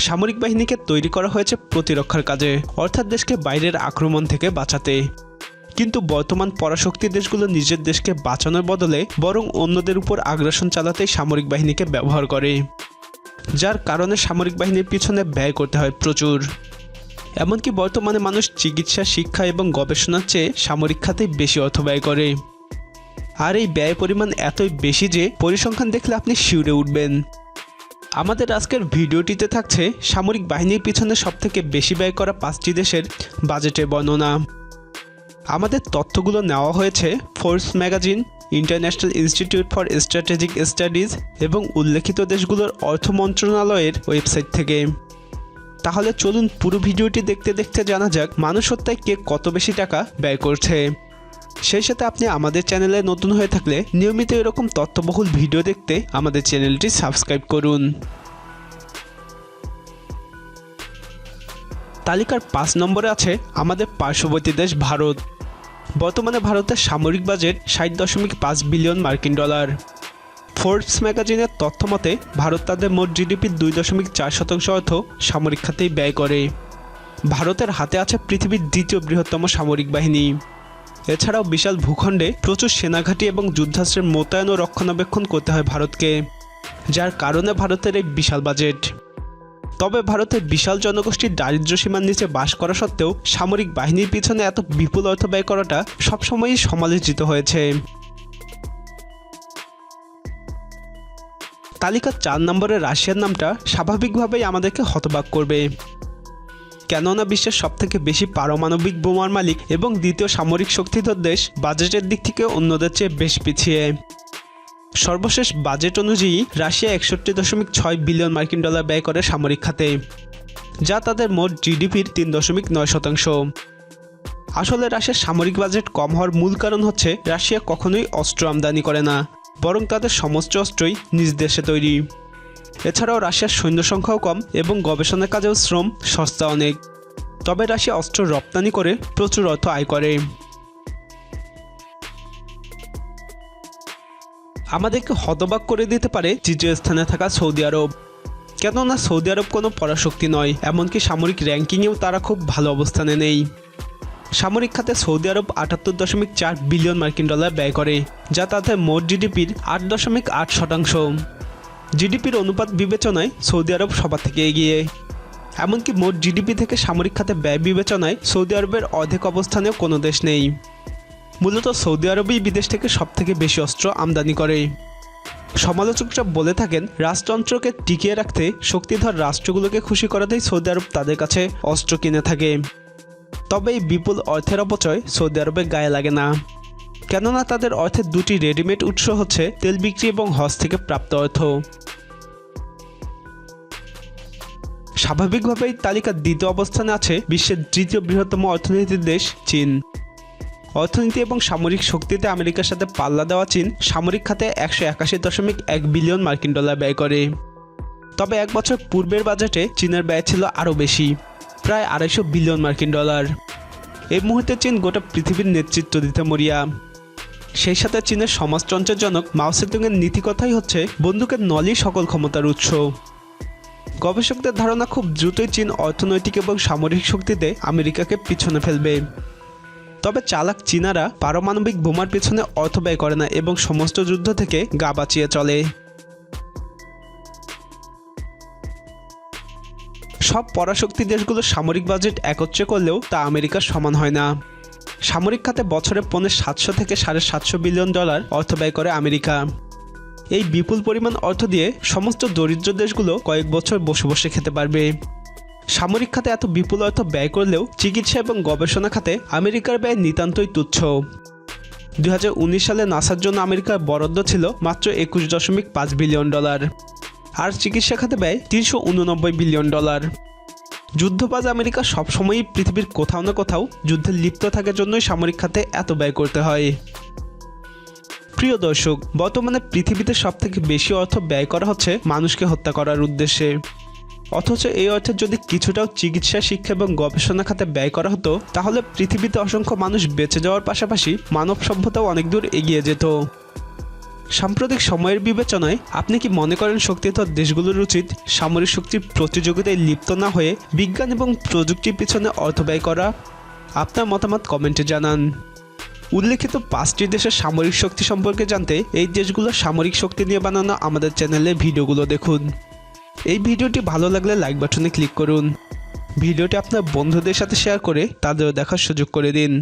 সামরিক বাহিনীকে তৈরি করা হয়েছে প্রতিরক্ষার কাজে, অর্থাৎ দেশকে বাইরের আক্রমণ থেকে বাঁচাতে। কিন্তু বর্তমান পরাশক্তি দেশগুলো নিজের দেশকে বাঁচানোর বদলে বরং অন্যদের উপর আগ্রাসন চালাতেই সামরিক বাহিনীকে ব্যবহার করে, যার কারণে সামরিক বাহিনীর পিছনে ব্যয় করতে হয় প্রচুর। এমনকি বর্তমানে মানুষ চিকিৎসা, শিক্ষা এবং গবেষণার চেয়ে সামরিক খাতেই বেশি অর্থ ব্যয় করে। আর এই ব্যয় পরিমাণ এতই বেশি যে পরিসংখ্যান দেখলে আপনি শিউরে উঠবেন। আমাদের আজকের ভিডিওটিতে থাকছে সামরিক বাহিনীর পিছনে সবথেকে বেশি ব্যয় করা পাঁচটি দেশের বাজেটের বর্ণনা। আমাদের তথ্যগুলো নেওয়া হয়েছে force magazine, international institute for strategic studies এবং উল্লেখিত দেশগুলোর অর্থ মন্ত্রণালয়ের ওয়েবসাইট থেকে। তাহলে চলুন পুরো ভিডিওটি দেখতে দেখতে জানা যাক মানুষ হত্যায় কে কত বেশি টাকা ব্যয় করছে। সেই সাথে আপনি আমাদের চ্যানেলে নতুন হয়ে থাকলে নিয়মিত এরকম তথ্যবহুল ভিডিও দেখতে আমাদের চ্যানেলটি সাবস্ক্রাইব করুন। তালিকার পাঁচ নম্বরে আছে আমাদের পার্শ্ববর্তী দেশ ভারত। বর্তমানে ভারতের সামরিক বাজেট ষাট দশমিক পাঁচ বিলিয়ন মার্কিন ডলার। ফোর্বস ম্যাগাজিনের তথ্য মতে, ভারত তাদের মোট জিডিপির দুই দশমিক চার শতাংশ অর্থ সামরিক খাতেই ব্যয় করে। ভারতের হাতে আছে পৃথিবীর দ্বিতীয় বৃহত্তম সামরিক বাহিনী। এছাড়াও বিশাল ভূখণ্ডে প্রচুর সেনাঘাঁটি এবং যুদ্ধাস্ত্রের মোতায়েন ও রক্ষণাবেক্ষণ করতে হয় ভারতকে, যার কারণে ভারতের এই বিশাল বাজেট। তবে ভারতের বিশাল জনগোষ্ঠীর দারিদ্র্য সীমার নিচে বাস করা সত্ত্বেও সামরিক বাহিনীর পিছনে এত বিপুল অর্থ ব্যয় করাটা সবসময়ই সমালোচিত হয়েছে। তালিকার চার নম্বরে রাশিয়ার নামটা স্বাভাবিকভাবেই আমাদেরকে হতবাক করবে। কেননা বিশ্বের সবথেকে বেশি পারমাণবিক বোমার মালিক এবং দ্বিতীয় সামরিক শক্তিধর দেশ বাজেটের দিক থেকে অন্যদের চেয়ে বেশ পিছিয়ে। সর্বশেষ বাজেট অনুযায়ী রাশিয়া একষট্টি দশমিক ছয় বিলিয়ন মার্কিন ডলার ব্যয় করে সামরিক খাতে, যা তাদের মোট জিডিপির তিন দশমিক নয় শতাংশ। আসলে রাশিয়ার সামরিক বাজেট কম হওয়ার মূল কারণ হচ্ছে রাশিয়া কখনোই অস্ত্র আমদানি করে না, বরং তাদের সমস্ত অস্ত্রই নিজ দেশে তৈরি। এছাড়াও রাশিয়ার সৈন্য সংখ্যাও কম এবং গবেষণা কাজেও শ্রম সস্তা অনেক। তবে রাশিয়া অস্ত্র রপ্তানি করে প্রচুর অর্থ আয় করে। আমাদেরকে হতবাক করে দিতে পারে তৃতীয় স্থানে থাকা সৌদি আরব। কেননা সৌদি আরব কোনো পরাশক্তি নয়, এমনকি সামরিক র্যাঙ্কিংয়েও তারা খুব ভালো অবস্থানে নেই। সামরিক খাতে সৌদি আরব আটাত্তর দশমিক চার বিলিয়ন মার্কিন ডলার ব্যয় করে, যা তাদের মোট জিডিপির আট দশমিক আট শতাংশ। জিডিপির অনুপাত বিবেচনায় সৌদি আরব সবার থেকে এগিয়ে। এমনকি মোট জিডিপি থেকে সামরিক খাতে ব্যয় বিবেচনায় সৌদি আরবের অর্ধেক অবস্থানেও কোনো দেশ নেই। মূলত সৌদি আরবই বিদেশ থেকে সবথেকে বেশি অস্ত্র আমদানি করে। সমালোচকরা বলে থাকেন রাজতন্ত্রকে টিকিয়ে রাখতে শক্তিধর রাষ্ট্রগুলোকে খুশি করাতেই সৌদি আরব তাদের কাছে অস্ত্র কিনে থাকে। তবে এই বিপুল অর্থের অপচয় সৌদি আরবে গায়ে লাগে না। কেননা তাদের অর্থের দুটি রেডিমেড উৎস হচ্ছে তেল বিক্রি এবং হজ থেকে প্রাপ্ত অর্থ। স্বাভাবিকভাবেই তালিকার দ্বিতীয় অবস্থানে আছে বিশ্বের তৃতীয় বৃহত্তম অর্থনীতির দেশ চীন। অর্থনীতি এবং সামরিক শক্তিতে আমেরিকার সাথে পাল্লা দেওয়া চীন সামরিক খাতে একশো একাশি দশমিক এক বিলিয়ন মার্কিন ডলার ব্যয় করে। তবে এক বছর পূর্বের বাজেটে চীনের ব্যয় ছিল আরও বেশি, প্রায় আড়াইশো বিলিয়ন মার্কিন ডলার। এই মুহূর্তে চীন গোটা পৃথিবীর নেতৃত্ব দিতে মরিয়া। সেই সাথে চীনের সমাজতন্ত্রের জনক সেতুংয়ের নীতিকথাই হচ্ছে বন্দুকের নলই সকল ক্ষমতার উৎস। গবেষকদের ধারণা খুব দ্রুতই চীন অর্থনৈতিক এবং সামরিক শক্তিতে আমেরিকাকে পিছনে ফেলবে। তবে চালাক চীনারা পারমাণবিক বোমার পিছনে অর্থ ব্যয় করে না এবং সমস্ত যুদ্ধ থেকে গা বাঁচিয়ে চলে। সব পরাশক্তি দেশগুলো সামরিক বাজেট একত্রে করলেও তা আমেরিকার সমান হয় না। সামরিক খাতে বছরে পৌনে সাতশো থেকে সাড়ে সাতশো বিলিয়ন ডলার অর্থ ব্যয় করে আমেরিকা। এই বিপুল পরিমাণ অর্থ দিয়ে সমস্ত দরিদ্র দেশগুলো কয়েক বছর বসে বসে খেতে পারবে। সামরিক খাতে এত বিপুল অর্থ ব্যয় করলেও চিকিৎসা এবং গবেষণা খাতে আমেরিকার ব্যয় নিতান্তই তুচ্ছ। দু হাজার উনিশ সালে নাসার জন্য আমেরিকার বরাদ্দ ছিল মাত্র একুশ দশমিক পাঁচ বিলিয়ন ডলার। আর চিকিৎসা খাতে ব্যয় তিনশো উননব্বই বিলিয়ন ডলার। যুদ্ধবাজ আমেরিকা সবসময়ই পৃথিবীর কোথাও না কোথাও যুদ্ধে লিপ্ত থাকার জন্যই সামরিক খাতে এত ব্যয় করতে হয়। প্রিয় দর্শক, বর্তমানে পৃথিবীতে সবথেকে বেশি অর্থ ব্যয় করা হচ্ছে মানুষকে হত্যা করার উদ্দেশ্যে। অথচ এই অর্থে যদি কিছুটাও চিকিৎসা, শিক্ষা এবং গবেষণা খাতে ব্যয় করা হতো, তাহলে পৃথিবীতে অসংখ্য মানুষ বেঁচে যাওয়ার পাশাপাশি মানব সভ্যতাও অনেক দূর এগিয়ে যেত। সাম্প্রতিক সময়ের বিবেচনায় আপনি কি মনে করেন শক্তিধর দেশগুলোর উচিত সামরিক শক্তির প্রতিযোগিতায় লিপ্ত না হয়ে বিজ্ঞান এবং প্রযুক্তির পিছনে অর্থ ব্যয় করা? আপনার মতামত কমেন্টে জানান। উল্লেখিত পাঁচটি দেশের সামরিক শক্তি সম্পর্কে জানতে এই দেশগুলোর সামরিক শক্তি নিয়ে বানানো আমাদের চ্যানেলে ভিডিওগুলো দেখুন। এই ভিডিওটি ভালো লাগলে লাইক বাটনে ক্লিক করুন। ভিডিওটি আপনার বন্ধুদের সাথে শেয়ার করে তাদেরও দেখার সুযোগ করে দিন।